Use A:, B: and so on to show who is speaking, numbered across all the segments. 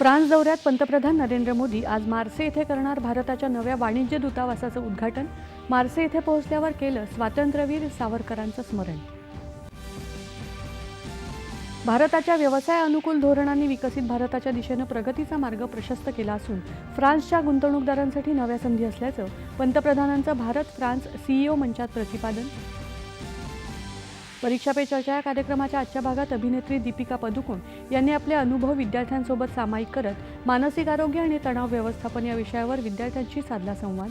A: France दौऱ्यात पंतप्रधान नरेंद्र मोदी आज मार्से येथे करणार भारताच्या नव्या वाणिज्य दूतावासाचं उद्घाटन. मार्से येथे पोहोचल्यावर केलं स्वातंत्र्यवीर सावरकरांचं स्मरण. भारताच्या व्यवसाय अनुकूल धोरणांनी विकसित भारताच्या दिशेनं प्रगतीचा मार्ग प्रशस्त केला असून फ्रान्सच्या गुंतवणूकदारांसाठी नव्या संधी असल्याचं पंतप्रधानांचं भारत फ्रान्स सीईओ मंचात प्रतिपादन. परीक्षा पे चर्चा या कार्यक्रमाच्या आजच्या भागात अभिनेत्री दीपिका पदुकोण यांनी आपले अनुभव विद्यार्थ्यांसोबत सामायिक करत मानसिक आरोग्य आणि तणाव व्यवस्थापन या विषयावर विद्यार्थ्यांशी साधला संवाद.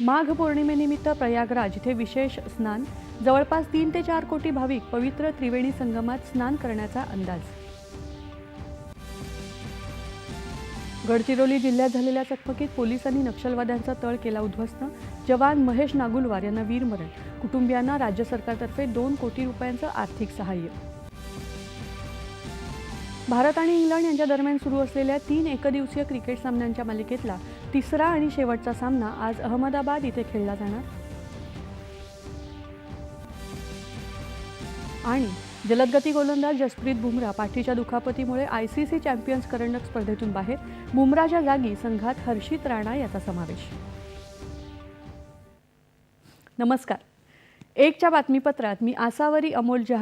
A: माघ पौर्णिमेनिमित्त प्रयागराज इथे विशेष स्नान. जवळपास तीन ते चार कोटी भाविक पवित्र त्रिवेणी संगमात स्नान करण्याचा अंदाज. गडचिरोली जिल्ह्यात झालेल्या चकमकीत पोलिसांनी नक्षलवाद्यांचा तळ केला उद्ध्वस्त. जवान महेश नागुलवार यांना वीरमरण कुटुंबियांना राज्य सरकारतर्फे दोन कोटी रुपयांचं आर्थिक सहाय्य. भारत आणि इंग्लंड यांच्या दरम्यान सुरू असलेल्या तीन एकदिवसीय क्रिकेट सामन्यांच्या मालिकेतला तिसरा आणि शेवटचा सामना आज अहमदाबाद इथे खेळला जाणार. आणि जलदगती गोलंदाज जसप्रीत बुमरा पाठीच्या दुखापतीमुळे आय सी सी चॅम्पियन्स करंडक स्पर्धेतून बाहेर. बुमराच्या जागी संघात हर्षित राणा याचा समावेश. नमस्कार. एकच्या बातमीपत्रात मी आसावरी अमोल जहा